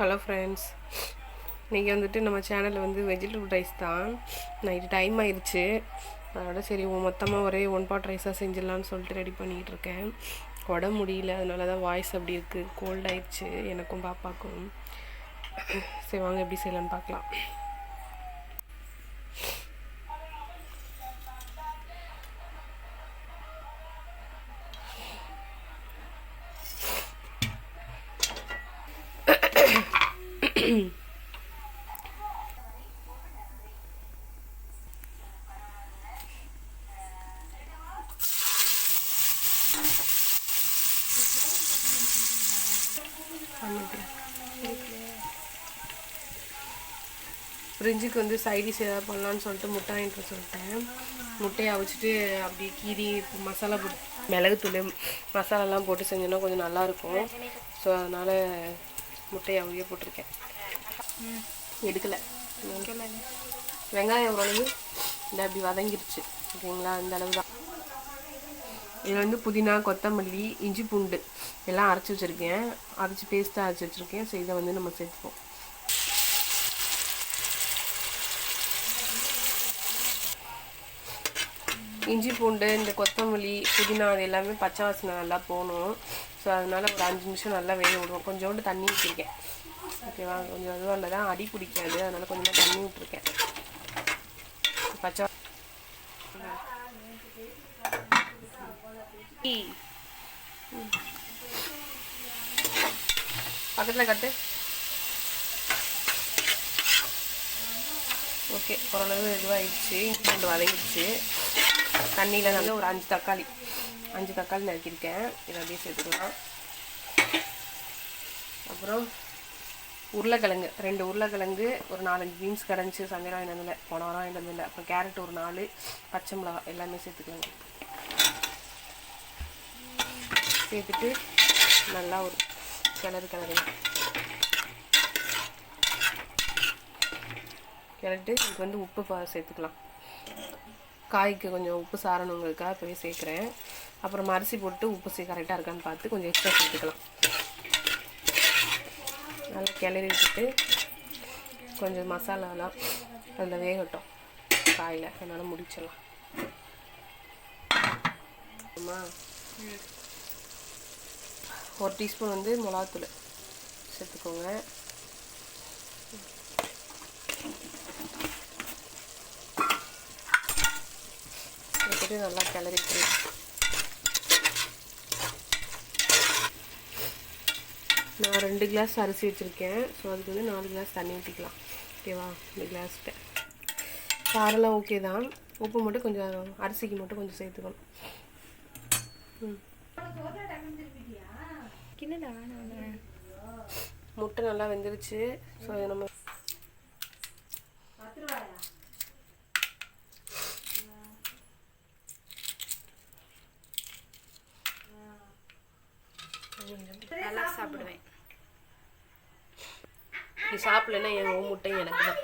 Hello friends இன்றைக்கி வந்துட்டு நம்ம சேனலில் வந்து வெஜிடபிள் ரைஸ் தான். நைட்டு டைம் ஆயிடுச்சு அதோட சரி மொத்தமாக ஒரே ஒன் பாட் ரைஸாக செஞ்சிடலான்னு சொல்லிட்டு ரெடி பண்ணிகிட்டு இருக்கேன். உடம்பு முடியல. அதனால தான் வாய்ஸ் அப்படி இருக்குது கோல்ட் ஆயிடுச்சு எனக்கும் பாப்பாக்கும். சரி வாங்க எப்படி செய்யலான்னு பார்க்கலாம். ஃப்ரிட்ஜுக்கு வந்து சைடிஷ் ஏதாவது பண்ணலான்னு சொல்லிட்டு முட்டை வாங்கிட்டு சொல்லிட்டேன். முட்டையை அவிச்சிட்டு அப்படி கீரி மசாலா போட்டு மிளகுத்தூள் மசாலாலாம் போட்டு செஞ்சோன்னா கொஞ்சம் நல்லாயிருக்கும் ஸோ அதனால் முட்டையை அவிய போட்டிருக்கேன். எடுக்கலை. வெங்காயம் ஓரளவு இந்த அப்படி வதங்கிருச்சு. ஓகேங்களா அந்த அளவு தான் இதில் வந்து புதினா கொத்தமல்லி இஞ்சி பூண்டு எல்லாம் அரைச்சி வச்சுருக்கேன். அரைச்சி பேஸ்ட்டாக அரைச்சி வச்சுருக்கேன். ஸோ இதை வந்து நம்ம சேர்த்துப்போம். இஞ்சி பூண்டு இந்த கொத்தமல்லி புதினா அது எல்லாமே பச்சை வாசனை நல்லா போகணும். ஸோ அதனால் ஒரு அஞ்சு நிமிஷம் நல்லா வேக விடுவோம். கொஞ்சோண்டு தண்ணி ஊற்றிருக்கேன் ஓகேவா? கொஞ்சம் அதுவாக இல்லை தான் அடி பிடிக்காது. அதனால் கொஞ்சமாக தண்ணி விட்டுருக்கேன் பச்சை பக்கத்தில் கட்டு. ஓகே ஓரளவு இதுவாகிடுச்சு பூண்டு வதங்கிடுச்சு. தண்ணியில் நல்லா ஒரு அஞ்சு தக்காளி. அஞ்சு தக்காளி நறுக்கியிருக்கேன். இதை அப்படியே சேர்த்துக்கலாம். அப்புறம் உருளைக்கிழங்கு. ரெண்டு உருளைக்கிழங்கு ஒரு நாலஞ்சு பீன்ஸ் கடைஞ்சி சந்தையில் வாங்கினதில்ல போன வாரம் வாங்கினதில்ல அப்புறம் கேரட் ஒரு நாலு பச்சை மிளகா எல்லாமே சேர்த்துக்கலாங்க சேர்த்துட்டு நல்லா ஒரு கிளறு கிளறி. கிளறிட்டு இதுக்கு வந்து உப்பு சேர்த்துக்கலாம். காய்க்கு கொஞ்சம் உப்பு சாரணுங்களுக்காக போய் சேர்க்குறேன். அப்புறம் அரிசி போட்டு உப்பு சீ கரெக்டாக இருக்கான்னு பார்த்து கொஞ்சம் எக்ஸ்ட்ரா சேர்த்துக்கலாம். நல்லா கிளறி விட்டுட்டு கொஞ்சம் மசாலாலாம் அதில் வேகட்டும். காயில். அதனால் முடிச்சிடலாம். ஆமா ஒரு டீஸ்பூன் வந்து மிளகாத்தூள் சேர்த்துக்கோங்க. சேர்த்துட்டு நல்லா கிளறிக்கணும் நான் ரெண்டு கிளாஸ் அரிசி வச்சுருக்கேன். ஸோ அதுக்கு வந்து நாலு கிளாஸ் தண்ணி ஊற்றிக்கலாம் ஓகேவா இந்த கிளாஸ்கிட்ட காரெல்லாம் ஓகே தான். உப்பு மட்டும் கொஞ்சம் அரிசிக்கு மட்டும் கொஞ்சம் சேர்த்துக்கணும். ம். முட்டை நல்லா வெந்துருச்சு. ஸோ நம்ம நல்லா சாப்பிடுவேன். நீ சாப்பிடலன்னா என் உன் முட்டை எனக்கு தான்.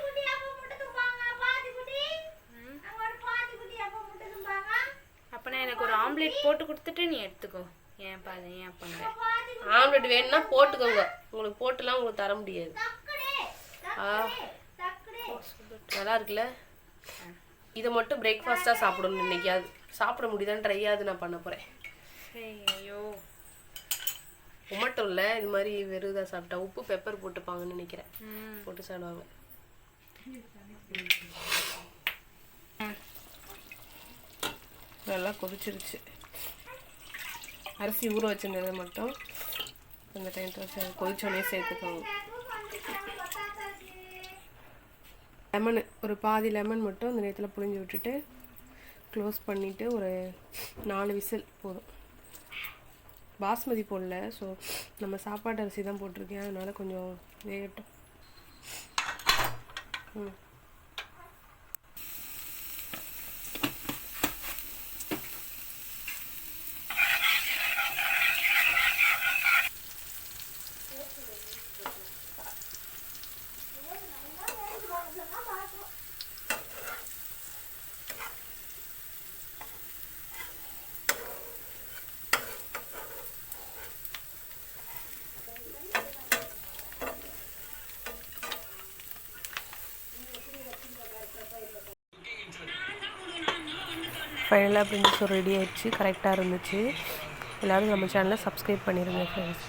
அப்பனா எனக்கு ஒரு ஆம்லெட் போட்டு கொடுத்துட்டு நீ எடுத்துக்கோ. ஏன் பாரு ஏன் பண்ணுற ஆம்லெட் வேணும்னா போட்டுக்கோங்க. உங்களுக்கு போட்டுலாம் உங்களுக்கு தர முடியாது. ஆ. நல்லா இருக்குல்ல? இதை மட்டும் பிரேக்ஃபாஸ்ட்டாக சாப்பிடணும் இன்னைக்காவது சாப்பிட முடியுதான்னு ட்ரையாவது நான் பண்ண போகிறேன் ஐயோ உமட்டும் இல்லை இது மாதிரி வெறும் இதாக சாப்பிட்டா உப்பு பெப்பர் போட்டுப்பாங்கன்னு நினைக்கிறேன். போட்டு சாப்பிடுவாங்க. நல்லா கொதிச்சிருச்சு. அரிசி ஊற வச்சிருந்ததை மட்டும் அந்த டைம் கொதிச்சோடனே சேர்த்துக்கோங்க. லெமனு ஒரு பாதி லெமன் மட்டும் அந்த நேரத்தில் புழிஞ்சு விட்டுட்டு க்ளோஸ் பண்ணிவிட்டு ஒரு நாலு விசில் போதும். பாஸ்மதி போடல ஸோ நம்ம சாப்பாடு அரிசி தான் போட்டிருக்கேன். அதனால் கொஞ்சம் வேகட்டும். ம். ஃபைனலாக பிரிஞ்சு சோறு ரெடி ஆயிடுச்சு கரெக்டாக இருந்துச்சு. எல்லோரும் நம்ம சேனலை சப்ஸ்கிரைப் பண்ணிடுங்க ஃப்ரெண்ட்ஸ்